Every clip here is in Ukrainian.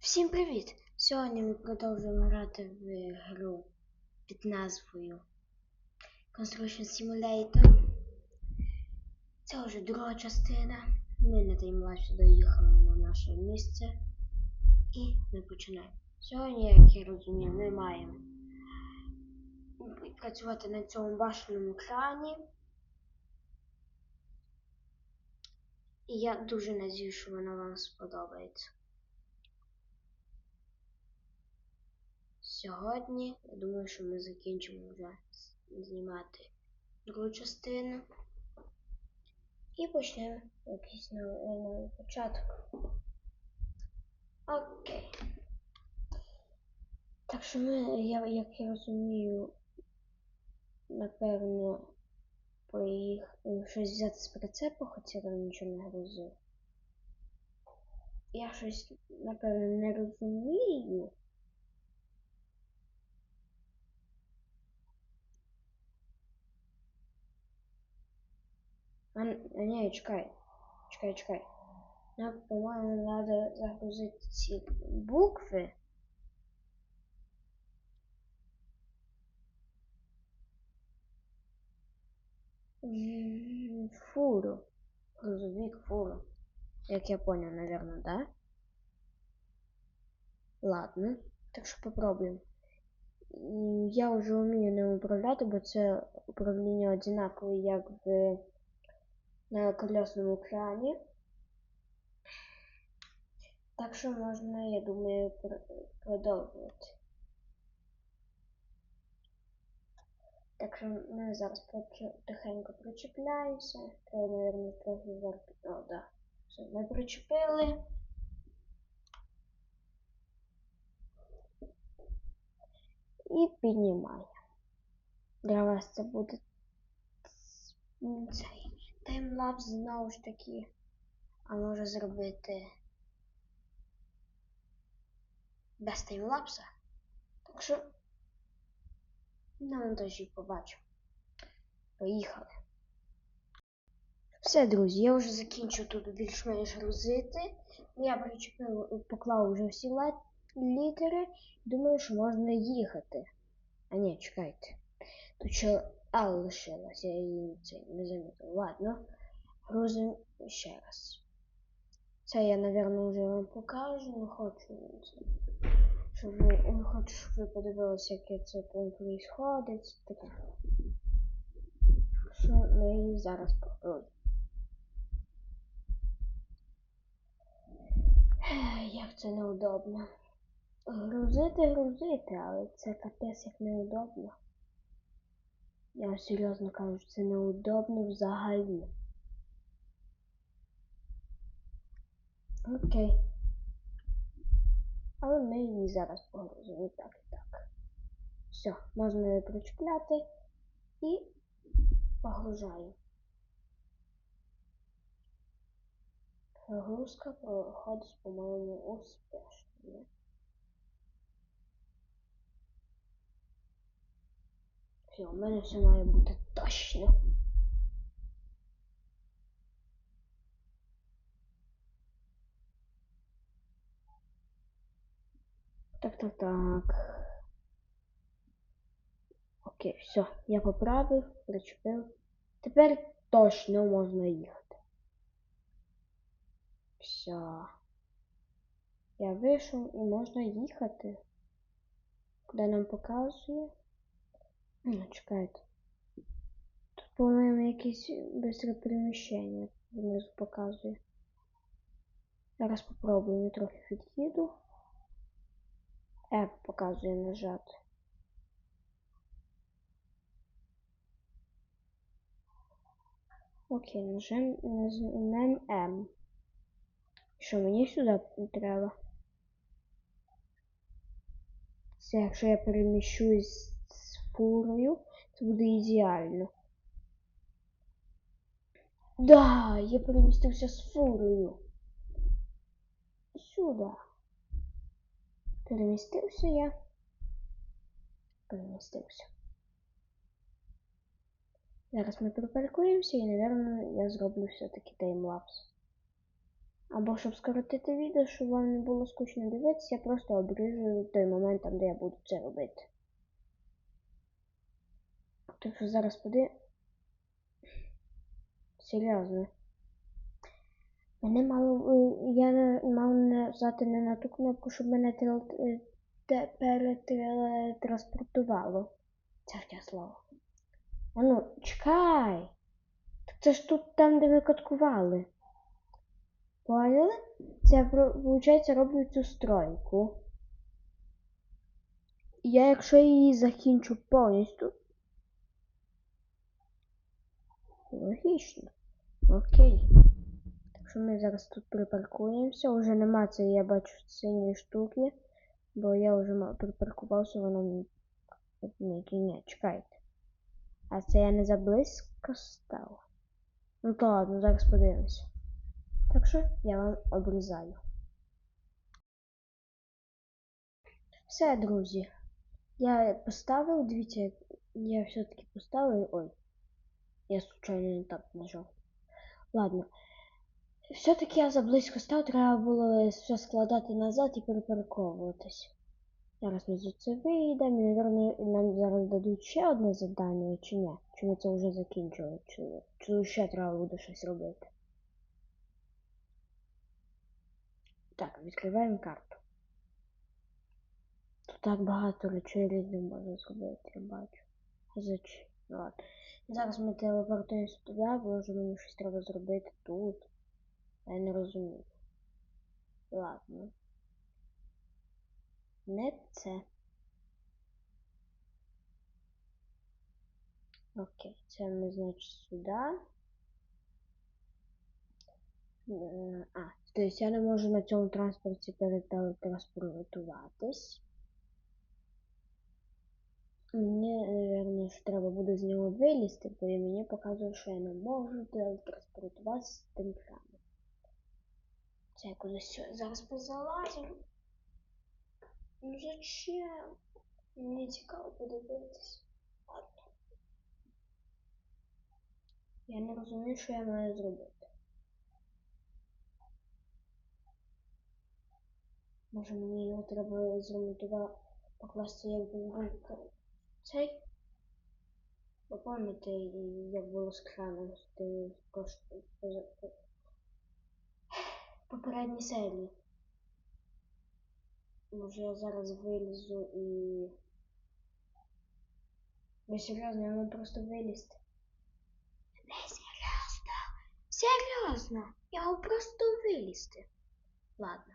Всім привіт! Сьогодні ми продовжуємо грати в гру під назвою Construction Simulator. Це вже друга частина. Ми на таймлапсі доїхали на наше місце. І ми починаємо. Сьогодні, як я розумію, ми маємо працювати на цьому башенному крані. І я дуже надію, що воно вам сподобається. Сьогодні я думаю, що ми закінчимо вже знімати другу частину. І почнемо якийсь новий, новий початок. Окей. Так що ми, я, як я розумію, напевно, поїх... щось взяти з прицепу, хоча я там нічого не грузив. Я щось, напевно, не розумію. А, н- а ні, чекай. Чекай, чекай. Нам, загрузити ці букви. В фуру. Грузовик фуру. Як я понял, наверное, да? Ладно. Так що попробуємо. М, Я вже вмію ним управляти, бо це управління однакове, як в на колесному крані. Так що можна, я думаю, пр- продовжувати. Так що ми зараз проче- тихенько причепляємося. Треба, мабуть, трохи вверх. Да. Все, ми причепили. І піднімаємо. Для вас це буде цей таймлапс знову ж таки. А може зробити без таймлапса. Так що на монтажі побачимо. Поїхали. Все, друзі, я вже закінчив тут більш-менш грузити. Я причепив, поклав вже всі літери. Думаю, що можна їхати. А ні, чекайте. Тут ще А лишилась, я її це не замітив. Ладно, грузимо ще раз. Це я, напевно, вже вам покажу, не хочу. Щоб ви, не хочу, щоб ви подивилися, яке це там відбувається. Таке. Що ми її зараз попробуємо. Як це неудобно. Грузити, грузити, але це капець як неудобно. Я серйозно кажу, це неудобно взагалі. Окей. Але ми її зараз погрузимо так і так. Все, можна її причепляти і погружаємо. Прогрузка проходить, по-моєму, успішно. Все, у мене все має бути точно. Так, так, так. Окей, все, я поправив, причепив. Тепер точно можна їхати. Все. Я вийшов і можна їхати. Куди нам показує? Ну, чекайте. Тут, по-моєму, якесь бистре переміщення внизу показує. Зараз попробуємо трохи від'їду. F показує нажати. Окей, нажмем, нажмем М. Що мені сюди треба? Це якщо я переміщусь з фурою, це буде ідеально. Да, я перемістився з фурою. Сюди. Перемістився я. Перемістився. Зараз ми припаркуємося і, напевно, я зроблю все-таки таймлапс. Або щоб скоротити відео, щоб вам не було скучно дивитися, я просто обріжу той момент, там, де я буду це робити. Так що зараз поди. Серйозно. Мене мало. е, Я мав нажати не на ту кнопку, щоб мене е, те- перетранспортувало. Це таке слово. А ну, чекай. Так це ж тут там, де ви каткували. Поняли? Це виходить, роблю цю стройку. Я, якщо її закінчу повністю. Логічно. Окей. Так що ми зараз тут припаркуємося. Уже нема цієї, я бачу синьої штуки. Бо я вже припаркувався, воно мені. Ні, чекайте. А це я не заблизько став. Ну то ладно, зараз подивимося. Так що я вам обрізаю. Все, друзі. Я поставив, дивіться, я все-таки поставив. Ой. Я случайно не так нажав. Ладно. Все-таки я заблизько став, треба було все складати назад і перепарковуватись. Зараз ми звідси вийдемо, і, напевно, нам зараз дадуть ще одне завдання, чи ні? Чи ми це вже закінчили, чи, чи ще треба буде щось робити. Так, відкриваємо карту. Тут так багато речей різних можна зробити, я бачу. Зачем? Ладно. Зараз ми телепортуємося туди, бо вже мені щось треба зробити тут. Я не розумію. Ладно. Не це. Окей, це ми, значить, сюди. А, тобто я не можу на цьому транспорті перетранспортуватись. Мені, наверное, що треба буде з нього вилізти, бо він мені показує, що я не можу телетранспортуватися з тим храмом. Це я кудись зараз позалазимо. Ну зачем? Мені цікаво подивитись. Я не розумію, що я маю зробити. Може мені його треба зремонтувати, покласти як був цей? Ви пам'ятаєте, як було з краном з тим кош- попередній серії? Може я зараз вилізу і. Ви серйозно, я можу просто вилізти. Не серйозно. Серйозно. Я можу просто вилізти. Ладно.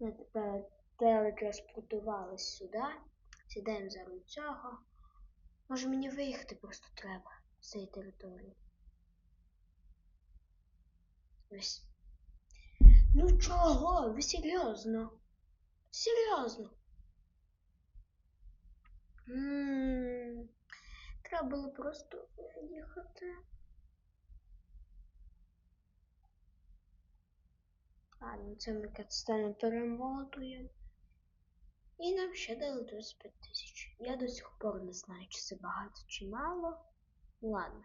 Ми тепер телетранспортувались сюди. Сідаємо за руль цього. Може мені виїхати просто треба з цієї території. Ось. Ну чого? Ви серйозно? Серйозно? М, Треба було просто виїхати. Ладно, це ми катстану перемотуємо. І нам ще дали 25 тисяч. Я до сих пор не знаю, чи це багато, чи мало. Ладно.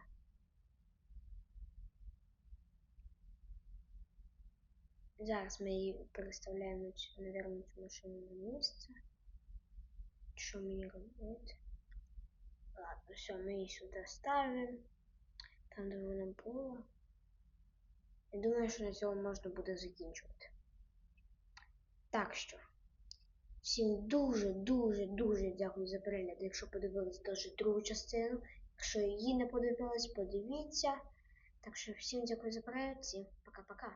Зараз ми її переставляємо наверное, цю машину на місце. Що мені робити? Ладно, все, ми її сюди ставимо. Там, де вона була. Я думаю, що на цьому можна буде закінчувати. Так що. Всім дуже, дуже, дуже дякую за перегляд. Якщо подивилися теж другу частину. Якщо її не подивились, подивіться. Так що всім дякую за перегляд. Всім пока-пока.